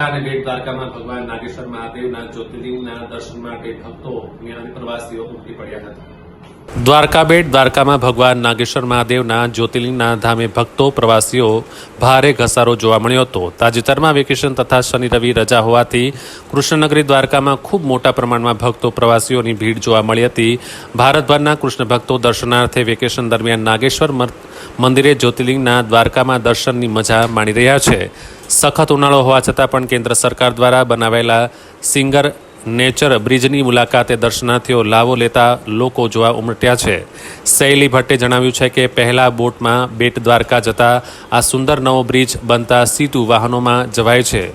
અને બેટ દ્વારકામાં ભગવાન નાગેશ્વર મહાદેવના જ્યોતિર્લિંગના દર્શન માટે ભક્તો અને પ્રવાસીઓ ઉમટી પડ્યા હતા. દ્વારકા બેટ દ્વારકામાં ભગવાન નાગેશ્વર મહાદેવના જ્યોતિર્લિંગના ધામે ભક્તો, પ્રવાસીઓ ભારે ઘસારો જોવા મળ્યો હતો. તાજેતરમાં વેકેશન તથા શનિ, રવિ રજા હોવાથી કૃષ્ણનગરી દ્વારકામાં ખૂબ મોટા પ્રમાણમાં ભક્તો, પ્રવાસીઓની ભીડ જોવા મળી હતી. ભારતભરના કૃષ્ણ ભક્તો દર્શનાર્થે વેકેશન દરમિયાન નાગેશ્વર મંદિરે જ્યોતિર્લિંગના દ્વારકામાં દર્શનની મજા માણી રહ્યા છે. સખત ઉનાળો હોવા છતાં પણ કેન્દ્ર સરકાર દ્વારા બનાવેલા સિંગર નેચર બ્રિજની મુલાકાતે દર્શનાર્થીઓ લાવો લેતા લોકો જોવા ઉમટ્યા છે. શૈલી ભટ્ટે જણાવ્યું છે કે પહેલા બોટમાં બેટ દ્વારકા જતા આ સુંદર નવો બ્રિજ બનતા સીધું વાહનોમાં જવાય છે.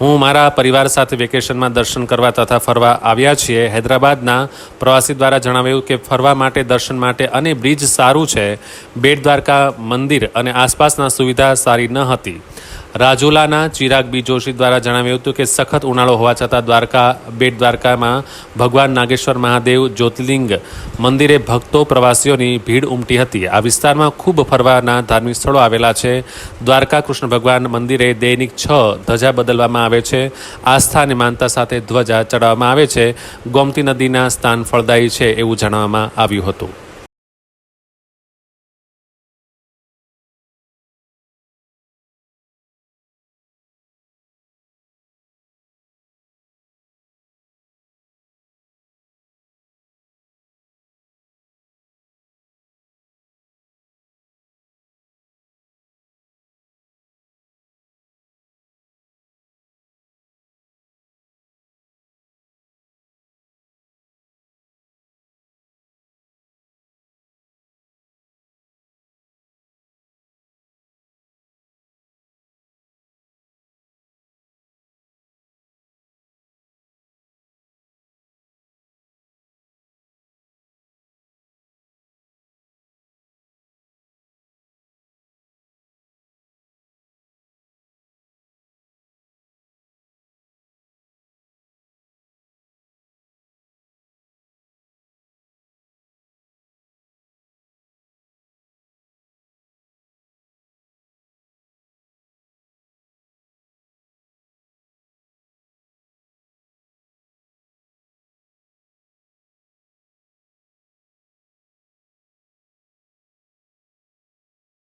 હું મારા પરિવાર સાથે વેકેશનમાં દર્શન કરવા તથા ફરવા આવ્યા છીએ. હૈદરાબાદના પ્રવાસી દ્વારા જણાવ્યું કે ફરવા માટે, દર્શન માટે અને બ્રિજ સારું છે. બેટ દ્વારકા મંદિર અને આસપાસના સુવિધા સારી ન હતી. રાજુલાના ચિરાગ બી જોશી દ્વારા જણાવ્યું હતું કે સખત ઉનાળો હોવા છતાં દ્વારકા, બેટ દ્વારકામાં ભગવાન નાગેશ્વર મહાદેવ જ્યોતિર્લિંગ મંદિરે ભક્તો પ્રવાસીઓની ભીડ ઉમટી હતી. આ વિસ્તારમાં ખૂબ ફરવાના ધાર્મિક સ્થળો આવેલા છે. દ્વારકા કૃષ્ણ ભગવાન મંદિરે દૈનિક છ ધજા બદલવામાં આવે છે. આસ્થા અને માનતા સાથે ધ્વજા ચડાવવામાં આવે છે. ગોમતી નદીના સ્થાન ફળદાયી છે એવું જણાવવામાં આવ્યું હતું.